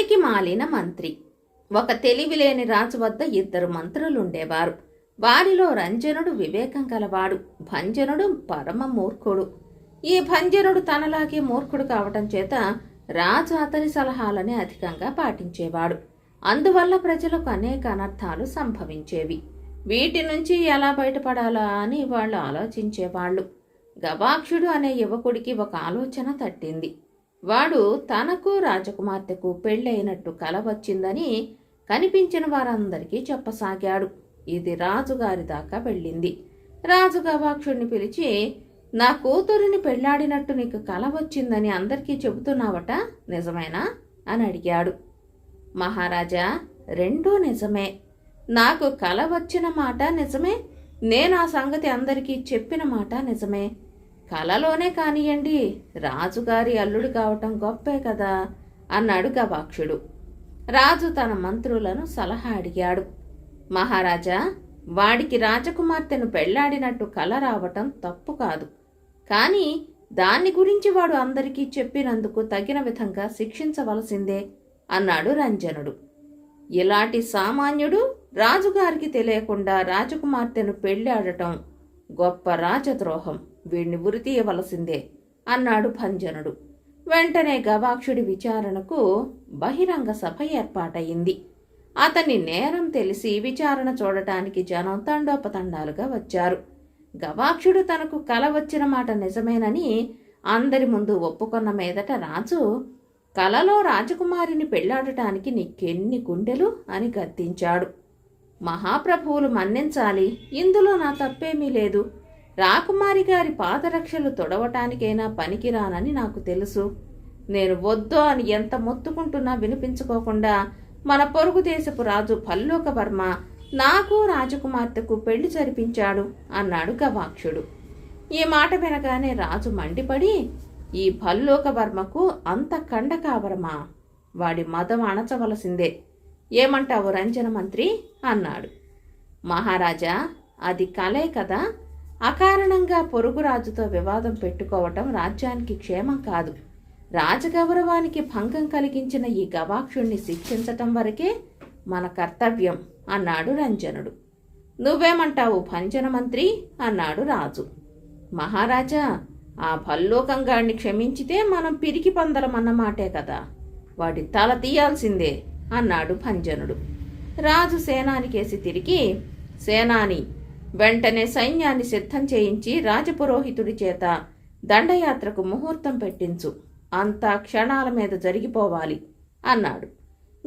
పనికి మాలిన మంత్రి. ఒక తెలివిలేని రాజు వద్ద ఇద్దరు మంత్రులుండేవారు. వారిలో రంజనుడు వివేకం కలవాడు భంజనుడు పరమ మూర్ఖుడు. ఈ భంజనుడు తనలాగే మూర్ఖుడు కావటం చేత రాజు అతని సలహాలని అధికంగా పాటించేవాడు. అందువల్ల ప్రజలకు అనేక అనర్థాలు సంభవించేవి. వీటి నుంచి ఎలా బయటపడాలా అని వాళ్ళు ఆలోచించేవాళ్ళు. గవాక్షుడు అనే యువకుడికి ఒక ఆలోచన తట్టింది. వాడు తనకు రాజకుమార్తెకు పెళ్ళైనట్టు కల వచ్చిందని కనిపించిన వారందరికీ చెప్పసాగాడు. ఇది రాజుగారి దాకా వెళ్ళింది. రాజు గవాక్షుణ్ణి పిలిచి నా కూతురిని పెళ్ళాడినట్టు నీకు కల వచ్చిందని అందరికీ చెబుతున్నావట నిజమేనా? అని అడిగాడు. మహారాజా రెండూ నిజమే. నాకు కల వచ్చిన మాట నిజమే. నేను ఆ సంగతి అందరికీ చెప్పిన మాట నిజమే. కలలోనే కానియండి రాజుగారి అల్లుడు కావటం గొప్పే కదా అన్నాడు గవాక్షుడు. రాజు తన మంత్రులను సలహా అడిగాడు. మహారాజా వాడికి రాజకుమార్తెను పెళ్ళాడినట్టు కల రావటం తప్పు కాదు. కానీ దాన్ని గురించి వాడు అందరికీ చెప్పినందుకు తగిన విధంగా శిక్షించవలసిందే అన్నాడు రంజనుడు. ఇలాంటి సామాన్యుడు రాజుగారికి తెలియకుండా రాజకుమార్తెను పెళ్ళాడటం గొప్ప రాజద్రోహం. వీణ్ణి ఉరితీయవలసిందే అన్నాడు భంజనుడు. వెంటనే గవాక్షుడి విచారణకు బహిరంగ సభ ఏర్పాటయింది. అతని నేరం తెలిసి విచారణ చూడటానికి జనం తండోపతండాలుగా వచ్చారు. గవాక్షుడు తనకు కల వచ్చిన మాట నిజమేనని అందరి ముందు ఒప్పుకున్న మీదట రాజు కలలో రాజకుమారిని పెళ్ళాడటానికి నీకెన్ని గుండెలు అని గద్దించాడు. మహాప్రభువులు మన్నించాలి ఇందులో నా తప్పేమీ లేదు. రాకుమారి గారి పాదరక్షలు తొడవటానికైనా పనికిరానని నాకు తెలుసు. నేను వద్దు అని ఎంత మొత్తుకుంటున్నా వినిపించుకోకుండా మన పొరుగు దేశపు రాజు పల్లోక వర్మ నాకు రాజకుమార్తెకు పెళ్ళి జరిపించాడు అన్నాడు గవాక్షుడు. ఈ మాట వినగానే రాజు మండిపడి ఈ భల్లోక వర్మకు అంత కండకావరమా వాడి మదం అణచవలసిందే. ఏమంటావు రంజన మంత్రి? అన్నాడు. మహారాజా అది కలే కదా? అకారణంగా పొరుగు రాజుతో వివాదం పెట్టుకోవటం రాజ్యానికి క్షేమం కాదు. రాజగౌరవానికి భంగం కలిగించిన ఈ గవాక్షుణ్ణి శిక్షించటం వరకే మన కర్తవ్యం అన్నాడు రంజనుడు. నువ్వేమంటావు భంజన మంత్రి? అన్నాడు రాజు. మహారాజా ఆ భల్లోకంగాడిని క్షమించితే మనం పిరికి పందలమన్నమాటే కదా. వాడి తల తీయాల్సిందే అన్నాడు భంజనుడు. రాజు సేనానికేసి తిరిగి సేనాని వెంటనే సైన్యాన్ని సిద్ధం చేయించి రాజపురోహితుడి చేత దండయాత్రకు ముహూర్తం పెట్టించు. అంతా క్షణాల మీద జరిగిపోవాలి అన్నాడు.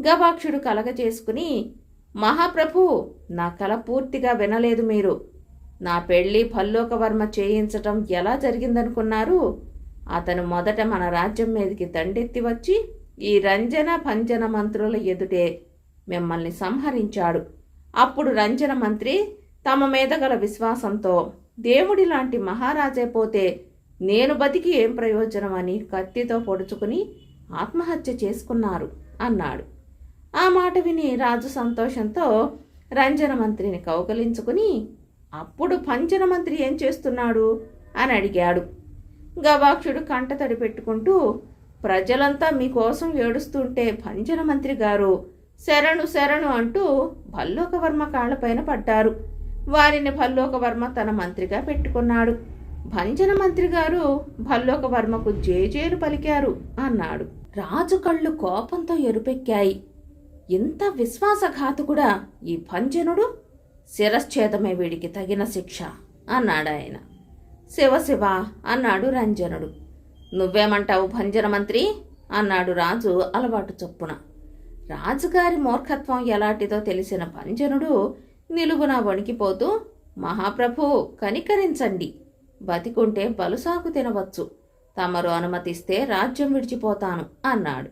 గవాక్షుడు కలగజేసుకుని మహాప్రభు నా కల పూర్తిగా వినలేదు మీరు. నా పెళ్ళి భల్లోకవర్మ చేయించటం ఎలా జరిగిందనుకున్నారు? అతను మొదట మన రాజ్యం మీదకి దండెత్తి వచ్చి ఈ రంజన భంజన మంత్రుల ఎదుటే మిమ్మల్ని సంహరించాడు. అప్పుడు రంజన మంత్రి తమ మీద గల విశ్వాసంతో దేవుడి లాంటి మహారాజే పోతే నేను బతికి ఏం ప్రయోజనం అని కత్తితో పొడుచుకుని ఆత్మహత్య చేసుకున్నారు అన్నాడు. ఆ మాట విని రాజు సంతోషంతో రంజన మంత్రిని కౌగలించుకుని అప్పుడు పంచన మంత్రి ఏం చేస్తున్నాడు? అని అడిగాడు. గవాక్షుడు కంటతడి పెట్టుకుంటూ ప్రజలంతా మీకోసం ఏడుస్తుంటే భంజన మంత్రి గారు శరణు శరణు అంటూ భల్లోకవర్మ కాళ్ళపైన పడ్డారు. వారిని భల్లోకవర్మ తన మంత్రిగా పెట్టుకున్నాడు. భంజన మంత్రి గారు భల్లోకవర్మకు జేజేలు పలికారు అన్నాడు. రాజు కళ్ళు కోపంతో ఎరుపెక్కాయి. ఇంత విశ్వాసఘాతుకుడా ఈ భంజనుడు? శిరశ్చేదమే వీడికి తగిన శిక్ష అన్నాడు ఆయన శివ శివ అన్నాడు రంజనుడు. నువ్వేమంటావు భంజన మంత్రి? అన్నాడు రాజు అలవాటు చొప్పున. రాజుగారి మూర్ఖత్వం ఎలాంటిదో తెలిసిన భంజనుడు నిలువున వణికిపోతూ మహాప్రభు కనికరించండి. బతికుంటే బలుసాకు తినవచ్చు. తమరు అనుమతిస్తే రాజ్యం విడిచిపోతాను అన్నాడు.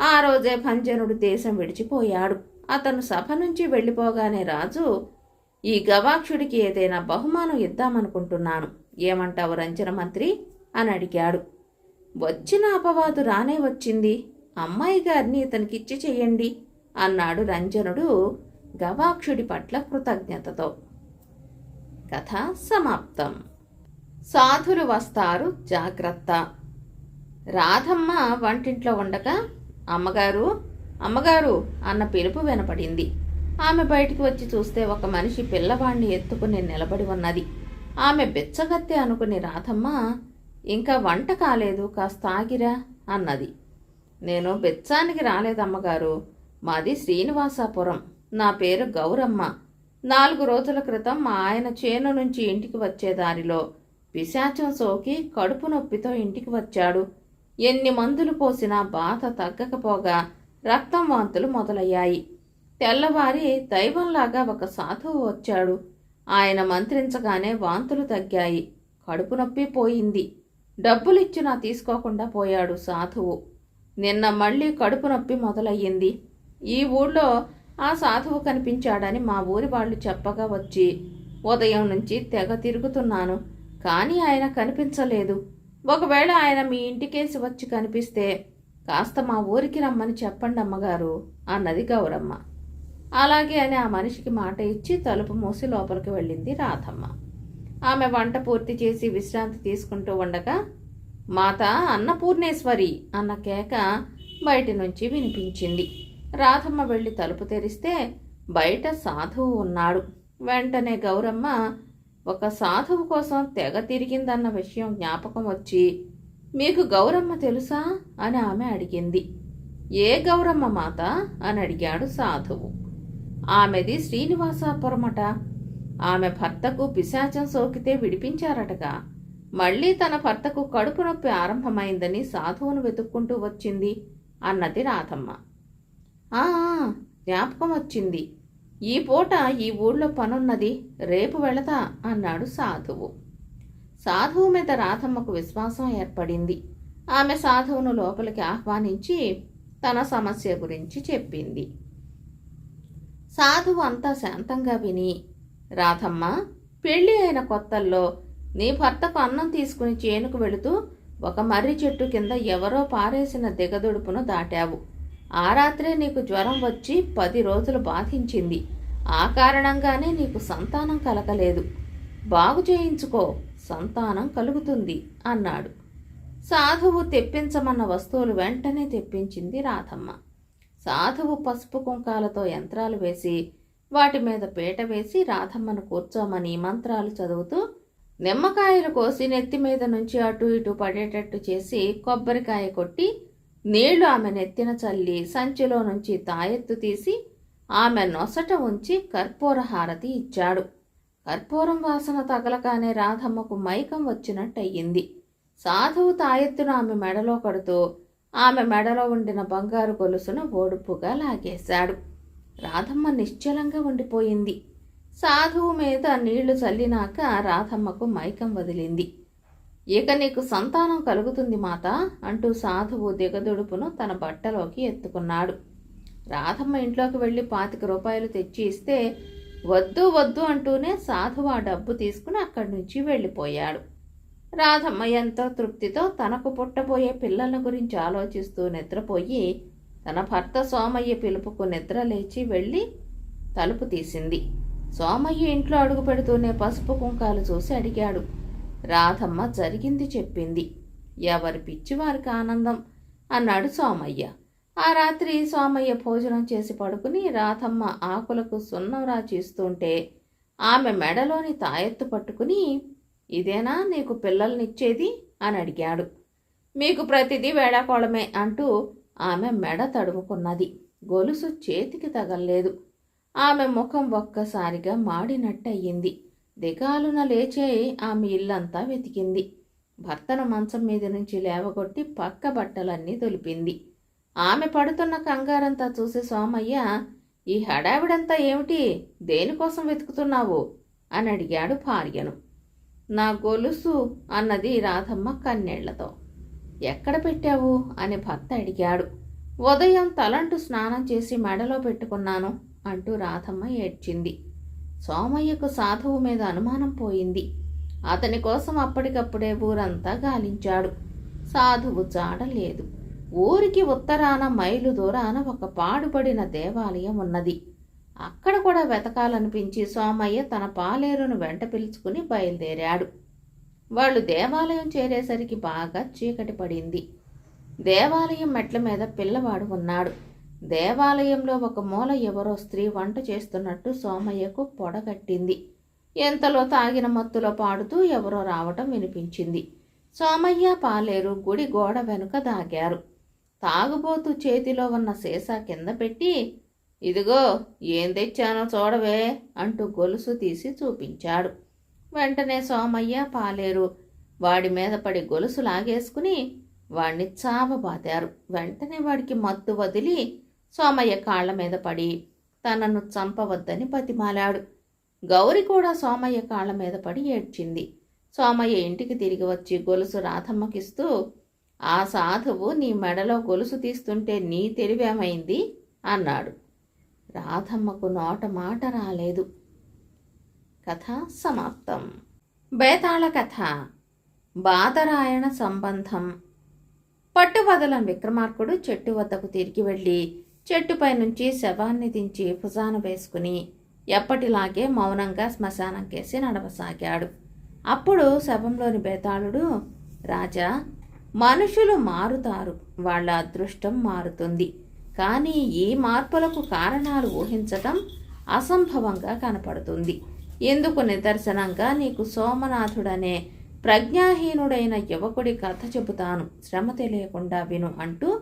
ఆ రోజే భంజనుడు దేశం విడిచిపోయాడు. అతను సభ నుంచి వెళ్ళిపోగానే రాజు ఈ గవాక్షుడికి ఏదైనా బహుమానం ఇద్దామనుకుంటున్నాను. ఏమంటావు రంజన మంత్రి అని అడిగాడు. వచ్చిన అపవాదు రానే వచ్చింది. అమ్మాయి గారిని ఇతనికిచ్చి చెయ్యండి అన్నాడు రంజనుడు. గవాక్షుడి పట్ల కృతజ్ఞతతో. కథ సమాప్తం. సాధులు వస్తారు జాగ్రత్త. రాధమ్మ వంటింట్లో ఉండగా అమ్మగారు అమ్మగారు అన్న పిలుపు వినపడింది. ఆమె బయటికి వచ్చి చూస్తే ఒక మనిషి పిల్లవాణ్ణి ఎత్తుకుని నిలబడి ఉన్నది. ఆమె బిచ్చగత్తె అనుకుని రాధమ్మ ఇంకా వంట కాలేదు కాస్త ఆగిరా అన్నది. నేను బెచ్చానికి రాలేదమ్మగారు. మాది శ్రీనివాసాపురం. నా పేరు గౌరమ్మ. నాలుగు రోజుల క్రితం మా ఆయన చేను నుంచి ఇంటికి వచ్చే దారిలో పిశాచం సోకి కడుపు నొప్పితో ఇంటికి వచ్చాడు. ఎన్ని మందులు పోసినా బాధ తగ్గకపోగా రక్తం వాంతులు మొదలయ్యాయి. తెల్లవారి దైవంలాగా ఒక సాధువు వచ్చాడు. ఆయన మంత్రించగానే వాంతులు తగ్గాయి. కడుపు నొప్పి పోయింది. డబ్బులిచ్చినా తీసుకోకుండా పోయాడు సాధువు. నిన్న మళ్ళీ కడుపు నొప్పి మొదలయ్యింది. ఈ ఊళ్ళో ఆ సాధువు కనిపించాడని మా ఊరి వాళ్ళు చెప్పగా వచ్చి ఉదయం నుంచి తెగ తిరుగుతున్నాను కానీ ఆయన కనిపించలేదు. ఒకవేళ ఆయన మీ ఇంటికేసి వచ్చి కనిపిస్తే కాస్త మా ఊరికి రమ్మని చెప్పండి అమ్మగారు అన్నది గౌరమ్మ. అలాగే అని ఆ మనిషికి మాట ఇచ్చి తలుపు మూసి లోపలికి వెళ్ళింది రాధమ్మ. ఆమె వంట పూర్తి చేసి విశ్రాంతి తీసుకుంటూ ఉండగా మాత అన్నపూర్ణేశ్వరి అన్న కేక బయటి నుంచి వినిపించింది. రాధమ్మ వెళ్ళి తలుపు తెరిస్తే బయట సాధువు ఉన్నాడు. వెంటనే గౌరమ్మ ఒక సాధువు కోసం తెగ తిరిగిందన్న విషయం జ్ఞాపకం వచ్చి మీకు గౌరమ్మ తెలుసా? అని ఆమె అడిగింది. ఏ గౌరమ్మ మాత? అని అడిగాడు సాధువు. ఆమెది శ్రీనివాసాపురమట. ఆమె భర్తకు పిశాచం సోకితే విడిపించారటగా. మళ్ళీ తన భర్తకు కడుపు నొప్పి ఆరంభమైందని సాధువును వెతుక్కుంటూ వచ్చింది అన్నది రాధమ్మ. జ్ఞాపకం వచ్చింది. ఈ పూట ఈ ఊళ్ళో పనున్నది రేపు వెళతా అన్నాడు సాధువు. సాధువు మీద రాధమ్మకు విశ్వాసం ఏర్పడింది. ఆమె సాధువును లోపలికి ఆహ్వానించి తన సమస్య గురించి చెప్పింది. సాధువు అంతా శాంతంగా విని రాధమ్మ పెళ్ళి అయిన కొత్తల్లో నీ భర్తకు అన్నం తీసుకుని చేనుకు వెళుతూ ఒక మర్రి చెట్టు కింద ఎవరో పారేసిన దిగదుడుపును దాటావు. ఆ రాత్రే నీకు జ్వరం వచ్చి పది రోజులు బాధించింది. ఆ కారణంగానే నీకు సంతానం కలగలేదు. బాగు చేయించుకో సంతానం కలుగుతుంది అన్నాడు. సాధువు తెప్పించమన్న వస్తువులు వెంటనే తెప్పించింది రాధమ్మ. సాధువు పసుపు కుంకాలతో యంత్రాలు వేసి వాటి మీద పీట వేసి రాధమ్మను కూర్చోమని మంత్రాలు చదువుతూ నిమ్మకాయలు కోసి నెత్తి మీద నుంచి అటు ఇటు పడేటట్టు చేసి కొబ్బరికాయ కొట్టి నీళ్ళు ఆమె నెత్తిన చల్లి సంచిలో నుంచి తాయెత్తు తీసి ఆమె నొసట ఉంచి కర్పూర హారతి ఇచ్చాడు. కర్పూరం వాసన తగలగానే రాధమ్మకు మైకం వచ్చినట్టయింది. సాధువు తాయెత్తును ఆమె మెడలో కడుతూ ఆమె మెడలో ఉండిన బంగారు గొలుసును ఓడుపుగా లాగేశాడు. రాధమ్మ నిశ్చలంగా ఉండిపోయింది. సాధువు మీద నీళ్ళు చల్లినాక రాధమ్మకు మైకం వదిలింది. ఇక నీకు సంతానం కలుగుతుంది మాత అంటూ సాధువు దిగదుడుపును తన బట్టలోకి ఎత్తుకున్నాడు. రాధమ్మ ఇంట్లోకి వెళ్ళి పాతిక రూపాయలు తెచ్చి ఇస్తే వద్దు వద్దు అంటూనే సాధువు ఆ డబ్బు తీసుకుని అక్కడి నుంచి వెళ్ళిపోయాడు. రాధమ్మ ఎంతో తృప్తితో తనకు పుట్టబోయే పిల్లల గురించి ఆలోచిస్తూ నిద్రపోయి తన భర్త సోమయ్య పిలుపుకు నిద్ర లేచి వెళ్ళి తలుపు తీసింది. సోమయ్య ఇంట్లో అడుగు పెడుతూనే పసుపు కుంకాలు చూసి అడిగాడు. రాధమ్మ జరిగింది చెప్పింది. ఎవరి పిచ్చివారికి ఆనందం? అన్నాడు సోమయ్య. ఆ రాత్రి సోమయ్య భోజనం చేసి పడుకుని రాధమ్మ ఆకులకు సున్నం రాచిస్తుంటే ఆమె మెడలోని తాయెత్తు పట్టుకుని ఇదేనా నీకు పిల్లల్నిచ్చేది? అని అడిగాడు. మీకు ప్రతిదీ వేడాకోళమే అంటూ ఆమె మెడ తడుముకున్నది. గొలుసు చేతికి తగల్లేదు. ఆమె ముఖం ఒక్కసారిగా మాడినట్టయింది. దిగాలున లేచే ఆమె ఇల్లంతా వెతికింది. భర్తను మంచం మీద నుంచి లేవగొట్టి పక్క బట్టలన్నీ తొలిపింది. ఆమె పడుతున్న కంగారంతా చూసి సోమయ్య ఈ హడావిడంతా ఏమిటి? దేనికోసం వెతుకుతున్నావు? అని అడిగాడు భార్యను. నా గొలుసు అన్నది రాధమ్మ కన్నెళ్ళతో. ఎక్కడ పెట్టావు? అని భర్త అడిగాడు. ఉదయం తలంటు స్నానం చేసి మెడలో పెట్టుకున్నాను అంటూ రాధమ్మ ఏడ్చింది. సోమయ్యకు సాధువు మీద అనుమానం పోయింది. అతని కోసం అప్పటికప్పుడే ఊరంతా గాలించాడు. సాధువు చాడలేదు ఊరికి ఉత్తరాన మైలు దూరాన ఒక పాడుపడిన దేవాలయం ఉన్నది. అక్కడ కూడా వెతకాలనిపించి సోమయ్య తన పాలేరును వెంట పిలుచుకుని బయలుదేరాడు. వాళ్ళు దేవాలయం చేరేసరికి బాగా చీకటి పడింది. దేవాలయం మెట్ల మీద పిల్లవాడు ఉన్నాడు. దేవాలయంలో ఒక మూల ఎవరో స్త్రీ వంట చేస్తున్నట్టు సోమయ్యకు పొడగట్టింది. ఎంతలో తాగిన మత్తులో పాడుతూ ఎవరో రావటం వినిపించింది. సోమయ్య పాలేరు గుడి గోడ వెనుక దాగారు. తాగుబోతూ చేతిలో ఉన్న సీసా కింద పెట్టి ఇదిగో ఏం తెచ్చానో చూడవే అంటూ గొలుసు తీసి చూపించాడు. వెంటనే సోమయ్య పాలేరు వాడి మీద పడి గొలుసు లాగేసుకుని వాణ్ణి చావబాతారు వెంటనే వాడికి మత్తు వదిలి సోమయ్య కాళ్ళ మీద పడి తనను చంపవద్దని బతిమాలాడు. గౌరి కూడా సోమయ్య కాళ్ళ మీద పడి ఏడ్చింది. సోమయ్య ఇంటికి తిరిగి వచ్చి గొలుసు రాధమ్మకిస్తూ ఆ సాధువు నీ మెడలో గొలుసు తీస్తుంటే నీ తెలివేమైంది? అన్నాడు. రాధమ్మకు నోట మాట రాలేదు. కథ సమాప్తం. బేతాళ కథ. బాదరాయణ సంబంధం. పట్టువదలం విక్రమార్కుడు చెట్టు వద్దకు తిరిగి వెళ్ళి చెట్టుపై నుంచి శవాన్ని దించి భుజాన వేసుకుని ఎప్పటిలాగే మౌనంగా శ్మశానం కేసి నడవసాగాడు. అప్పుడు శవంలోని బేతాళుడు రాజా మనుషులు మారుతారు. వాళ్ళ అదృష్టం మారుతుంది. కానీ ఈ మార్పులకు కారణాలు ఊహించటం అసంభవంగా కనపడుతుంది. ఎందుకు నిదర్శనంగా నీకు సోమనాథుడనే ప్రజ్ఞాహీనుడైన యువకుడి కథ చెబుతాను. శ్రమ తెలియకుండా విను అంటూ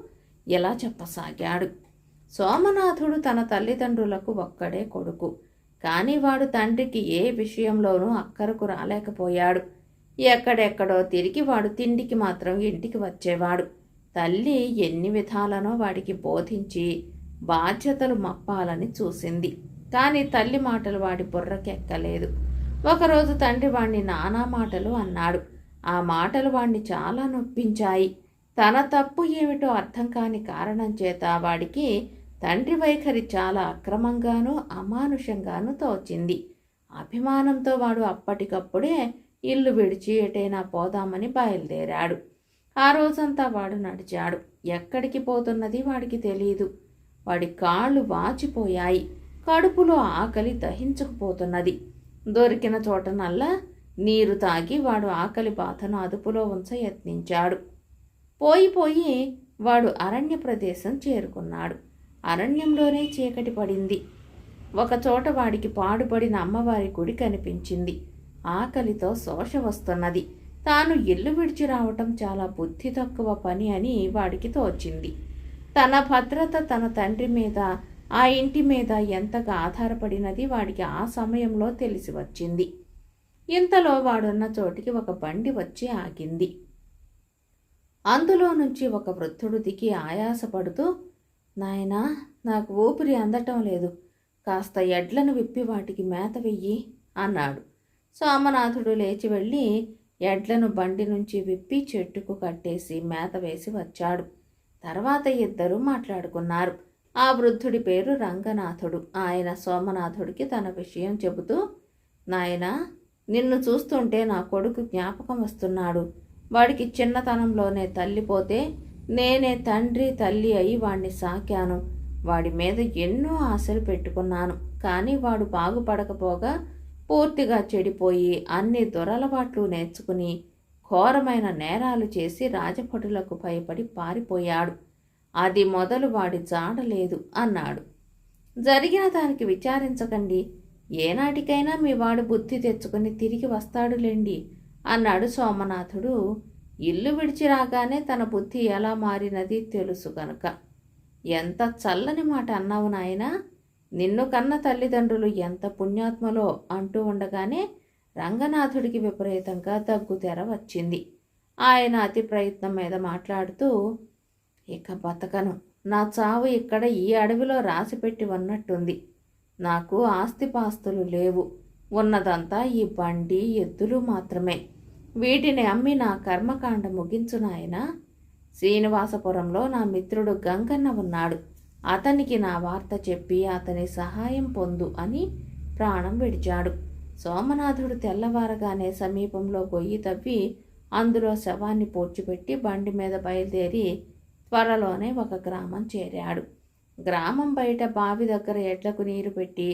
ఇలా చెప్పసాగాడు. సోమనాథుడు తన తల్లిదండ్రులకు ఒక్కడే కొడుకు. కానీ వాడు తండ్రికి ఏ విషయంలోనూ అక్కరకు రాలేకపోయాడు. ఎక్కడెక్కడో తిరిగి వాడు తిండికి మాత్రం ఇంటికి వచ్చేవాడు. తల్లి ఎన్ని విధాలనో వాడికి బోధించి బాధ్యతలు మప్పాలని చూసింది. కానీ తల్లి మాటలు వాడి బుర్రకెక్కలేదు. ఒకరోజు తండ్రి వాణ్ణి నానా మాటలు అన్నాడు. ఆ మాటలు వాణ్ణి చాలా నొప్పించాయి. తన తప్పు ఏమిటో అర్థం కాని కారణం చేత వాడికి తండ్రి వైఖరి చాలా అక్రమంగానూ అమానుషంగానూ తోచింది. అభిమానంతో వాడు అప్పటికప్పుడే ఇల్లు విడిచి ఎటైనా పోదామని బయలుదేరాడు. ఆ రోజంతా వాడు నడిచాడు. ఎక్కడికి పోతున్నది వాడికి తెలియదు వాడి కాళ్ళు వాచిపోయాయి. కడుపులో ఆకలి దహించకపోతున్నది. దొరికిన చోటనల్లా నీరు తాగి వాడు ఆకలి బాధను అదుపులో ఉంచ యత్నించాడు. పోయి పోయి వాడు అరణ్య ప్రదేశం చేరుకున్నాడు. అరణ్యంలోనే చీకటి పడింది. ఒకచోట వాడికి పాడుపడిన అమ్మవారి గుడి కనిపించింది. ఆకలితో శోష వస్తున్నది. తాను ఇల్లు విడిచి రావటం చాలా బుద్ధి తక్కువ పని అని వాడికి తోచింది. తన భద్రత తన తండ్రి మీద ఆ ఇంటి మీద ఎంతగా ఆధారపడినది వాడికి ఆ సమయంలో తెలిసి వచ్చింది. ఇంతలో వాడున్న చోటికి ఒక బండి వచ్చి ఆగింది. అందులో నుంచి ఒక వృద్ధుడు దిగి ఆయాసపడుతూ నాయనా నాకు ఊపిరి అందటం లేదు. కాస్త ఎడ్లను విప్పి వాటికి మేత వెయ్యి అన్నాడు. సోమనాథుడు లేచి వెళ్ళి ఎడ్లను బండి నుంచి విప్పి చెట్టుకు కట్టేసి మేత వేసి వచ్చాడు. తర్వాత ఇద్దరూ మాట్లాడుకున్నారు. ఆ వృద్ధుడి పేరు రంగనాథుడు. ఆయన సోమనాథుడికి తన విషయం చెబుతూ నాయన నిన్ను చూస్తుంటే నా కొడుకు జ్ఞాపకం వస్తున్నాడు. వాడికి చిన్నతనంలోనే తల్లిపోతే నేనే తండ్రి తల్లి అయి వాణ్ణి సాకాను. వాడి మీద ఎన్నో ఆశలు పెట్టుకున్నాను. కానీ వాడు బాగుపడకపోగా పూర్తిగా చెడిపోయి అన్ని దొరలవాట్లు నేర్చుకుని ఘోరమైన నేరాలు చేసి రాజభటులకు భయపడి పారిపోయాడు. అది మొదలు వాడి జాడలేదు అన్నాడు. జరిగిన దానికి విచారించకండి. ఏనాటికైనా మీ వాడు బుద్ధి తెచ్చుకుని తిరిగి వస్తాడులేండి అన్నాడు సోమనాథుడు. ఇల్లు విడిచి రాగానే తన బుద్ధి ఎలా మారినది తెలుసు గనుక. ఎంత చల్లని మాట అన్నావు నాయనా! నిన్ను కన్న తల్లిదండ్రులు ఎంత పుణ్యాత్మలో అంటూ ఉండగానే రంగనాథుడికి విపరీతంగా దగ్గుతెర వచ్చింది. ఆయన అతి ప్రయత్నం మీద మాట్లాడుతూ ఇక బతకను. నా చావు ఇక్కడ ఈ అడవిలో రాసిపెట్టి ఉన్నట్టుంది. నాకు ఆస్తిపాస్తులు లేవు. ఉన్నదంతా ఈ బండి ఎద్దులు మాత్రమే. వీటిని అమ్మి నా కర్మకాండ ముగించునాయన శ్రీనివాసపురంలో నా మిత్రుడు గంగన్న ఉన్నాడు. అతనికి నా వార్త చెప్పి అతని సహాయం పొందు అని ప్రాణం విడిచాడు. సోమనాథుడు తెల్లవారగానే సమీపంలో గొయ్యి తవ్వి అందులో శవాన్ని పూడ్చిపెట్టి బండి మీద బయలుదేరి త్వరలోనే ఒక గ్రామం చేరాడు. గ్రామం బయట బావి దగ్గర ఎడ్లకు నీరు పెట్టి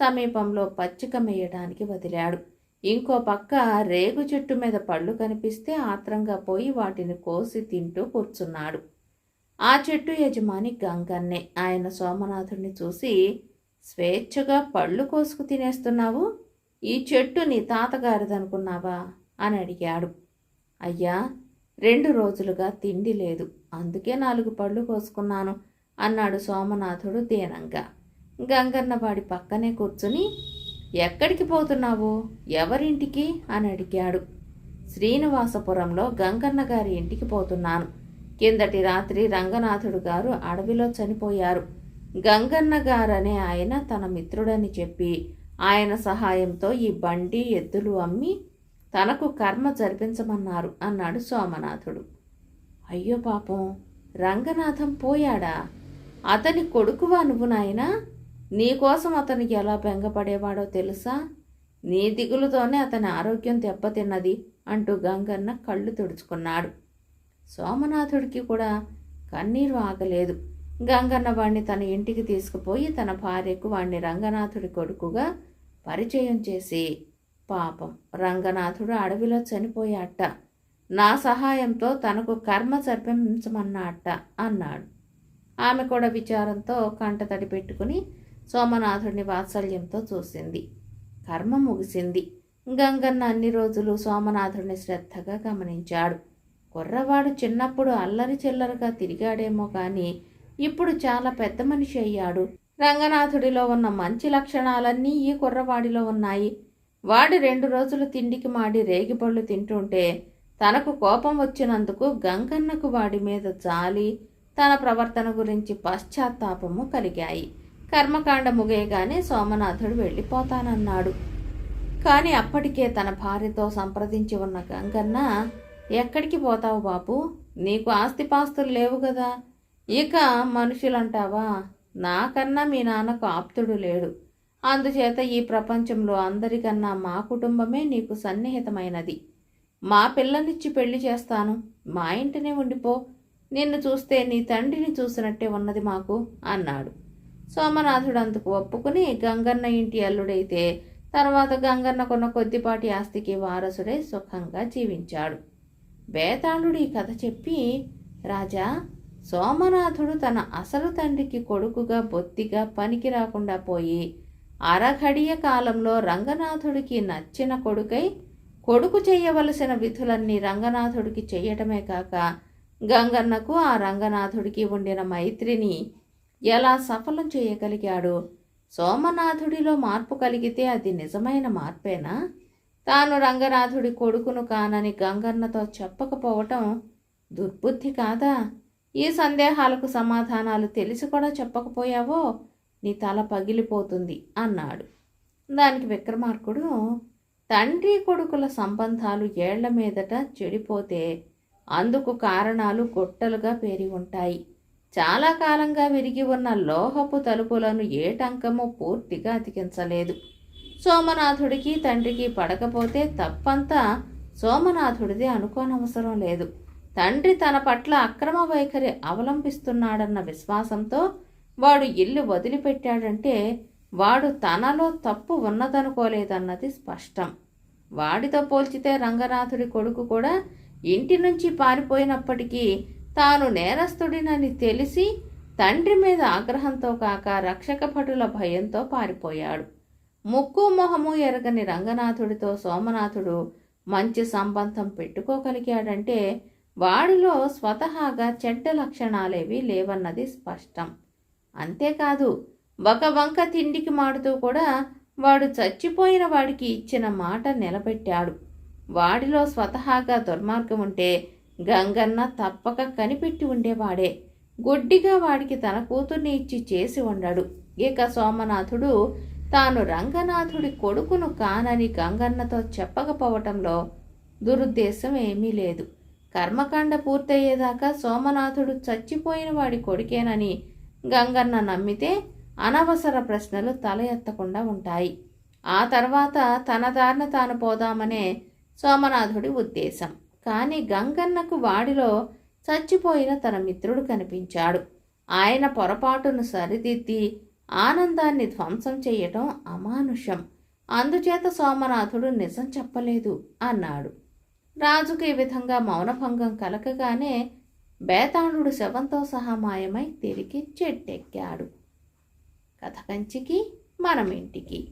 సమీపంలో పచ్చిక మేయడానికి వదిలాడు. ఇంకో పక్క రేగు చెట్టు మీద పళ్ళు కనిపిస్తే ఆత్రంగా పోయి వాటిని కోసి తింటూ కూర్చున్నాడు. ఆ చెట్టు యజమాని గంగన్నే. ఆయన సోమనాథుడిని చూసి స్వేచ్ఛగా పళ్ళు కోసుకు తినేస్తున్నావు? ఈ చెట్టు నీ తాతగారిదనుకున్నావా? అని అడిగాడు. అయ్యా రెండు రోజులుగా తిండి లేదు. అందుకే నాలుగు పళ్ళు కోసుకున్నాను అన్నాడు సోమనాథుడు దీనంగా. గంగన్నవాడి పక్కనే కూర్చుని ఎక్కడికి పోతున్నావు? ఎవరింటికి? అని అడిగాడు. శ్రీనివాసపురంలో గంగన్న గారి ఇంటికి పోతున్నాను. కిందటి రాత్రి రంగనాథుడు గారు అడవిలో చనిపోయారు. గంగన్న గారనే ఆయన తన మిత్రుడని చెప్పి ఆయన సహాయంతో ఈ బండి ఎద్దులు అమ్మి తనకు కర్మ జరిపించమన్నారు అన్నాడు సోమనాథుడు. అయ్యో పాపం రంగనాథం పోయాడా? అతని కొడుకువా నువ్వు నాయనా? నీకోసం అతనికి ఎలా బెంగపడేవాడో తెలుసా? నీ దిగులుతోనే అతని ఆరోగ్యం దెబ్బతిన్నది అంటూ గంగన్న కళ్ళు తుడుచుకున్నాడు. సోమనాథుడికి కూడా కన్నీరు ఆగలేదు. గంగన్న వాణ్ణి తన ఇంటికి తీసుకుపోయి తన భార్యకు వాణ్ణి రంగనాథుడి కొడుకుగా పరిచయం చేసి పాపం రంగనాథుడు అడవిలో చనిపోయాట. నా సహాయంతో తనకు కర్మ జరిపించమన్నట్ట అన్నాడు. ఆమె కూడా విచారంతో కంటతడి పెట్టుకుని సోమనాథుడిని వాత్సల్యంతో చూసింది. కర్మ ముగిసింది. గంగన్న అన్ని రోజులు సోమనాథుడిని శ్రద్ధగా గమనించాడు. కుర్రవాడు చిన్నప్పుడు అల్లరి చిల్లరగా తిరిగాడేమో కానీ ఇప్పుడు చాలా పెద్ద మనిషి అయ్యాడు. రంగనాథుడిలో ఉన్న మంచి లక్షణాలన్నీ ఈ కుర్రవాడిలో ఉన్నాయి. వాడి రెండు రోజులు తిండికి మాడి రేగిపళ్ళు తింటుంటే తనకు కోపం వచ్చినందుకు గంగన్నకు వాడి మీద జాలి తన ప్రవర్తన గురించి పశ్చాత్తాపము కలిగాయి. కర్మకాండ ముగియగానే సోమనాథుడు వెళ్ళిపోతానన్నాడు. కానీ అప్పటికే తన భార్యతో సంప్రదించి ఉన్న గంగన్న ఎక్కడికి పోతావు బాబు? నీకు ఆస్తిపాస్తులు లేవు కదా ఇక మనుషులంటావా? నాకన్నా మీ నాన్నకు ఆప్తుడు లేడు. అందుచేత ఈ ప్రపంచంలో అందరికన్నా మా కుటుంబమే నీకు సన్నిహితమైనది. మా పిల్లనిచ్చి పెళ్ళి చేస్తాను. మా ఇంటినే ఉండిపో. నిన్ను చూస్తే నీ తండ్రిని చూసినట్టే ఉన్నది మాకు అన్నాడు. సోమనాథుడు అందుకు ఒప్పుకుని గంగన్న ఇంటి అల్లుడైతే తర్వాత గంగన్న కొన్న కొద్దిపాటి ఆస్తికి వారసుడై సుఖంగా జీవించాడు. బేతాళుడు ఈ కథ చెప్పి రాజా సోమనాథుడు తన అసలు తండ్రికి కొడుకుగా బొత్తిగా పనికి రాకుండా పోయి అరఘడియ కాలంలో రంగనాథుడికి నచ్చిన కొడుకై కొడుకు చేయవలసిన విధులన్నీ రంగనాథుడికి చేయటమే కాక గంగన్నకు ఆ రంగనాథుడికి ఉండిన మైత్రిని ఎలా సఫలం చేయగలిగాడు? సోమనాథుడిలో మార్పు కలిగితే అది నిజమైన మార్పేనా? తాను రంగనాథుడి కొడుకును కానని గంగన్నతో చెప్పకపోవటం దుర్బుద్ధి కాదా? ఈ సందేహాలకు సమాధానాలు తెలిసి కూడా చెప్పకపోయావో? నీ తల పగిలిపోతుంది అన్నాడు. దానికి విక్రమార్కుడు తండ్రి కొడుకుల సంబంధాలు ఏళ్ళ మీదట చెడిపోతే అందుకు కారణాలు గొట్టలుగా పేరి ఉంటాయి. చాలా కాలంగా విరిగి ఉన్న లోహపు తలుపులను ఏ టంకము పూర్తిగా అతికించలేదు. సోమనాథుడికి తండ్రికి పడకపోతే తప్పంతా సోమనాథుడిది అనుకోనవసరం లేదు. తండ్రి తన పట్ల అక్రమ వైఖరి అవలంబిస్తున్నాడన్న విశ్వాసంతో వాడు ఇల్లు వదిలిపెట్టాడంటే వాడు తనలో తప్పు ఉన్నదనుకోలేదన్నది స్పష్టం. వాడితో పోల్చితే రంగనాథుడి కొడుకు కూడా ఇంటి నుంచి పారిపోయినప్పటికీ తాను నేరస్తుడినని తెలిసి తండ్రి మీద ఆగ్రహంతో కాక రక్షక భటుల భయంతో పారిపోయాడు. ముక్కు మొహము ఎరగని రంగనాథుడితో సోమనాథుడు మంచి సంబంధం పెట్టుకోగలిగాడంటే వాడిలో స్వతహాగా చెడ్డ లక్షణాలేవి లేవన్నది స్పష్టం. అంతేకాదు ఒక వంక తిండికి మాడుతూ కూడా వాడు చచ్చిపోయిన వాడికి ఇచ్చిన మాట నిలబెట్టాడు. వాడిలో స్వతహాగా దుర్మార్గం ఉంటే గంగన్న తప్పక కనిపెట్టి ఉండేవాడే. గొడ్డిగా వాడికి తన కూతుర్ని ఇచ్చి చేసి ఉండడు. ఇక సోమనాథుడు తాను రంగనాథుడి కొడుకును కానని గంగన్నతో చెప్పకపోవటంలో దురుద్దేశం ఏమీ లేదు. కర్మకాండ పూర్తయ్యేదాకా సోమనాథుడు చచ్చిపోయిన వాడి కొడుకేనని గంగన్న నమ్మితే అనవసర ప్రశ్నలు తల ఎత్తకుండా ఉంటాయి. ఆ తర్వాత తన దారిన తాను పోదామనే సోమనాథుడి ఉద్దేశం. కానీ గంగన్నకు వాడిలో చచ్చిపోయిన తన మిత్రుడు కనిపించాడు. ఆయన పొరపాటును సరిదిద్ది ఆనందాన్ని ధ్వంసం చేయటం అమానుషం. అందుచేత సోమనాథుడు నిజం చెప్పలేదు అన్నాడు. రాజుకు ఈ విధంగా మౌనభంగం కలకగానే బేతాళుడు శవంతో సహా మాయమై తిరిగి చెట్టెక్కాడు. కథ కంచికి మనమింటికి.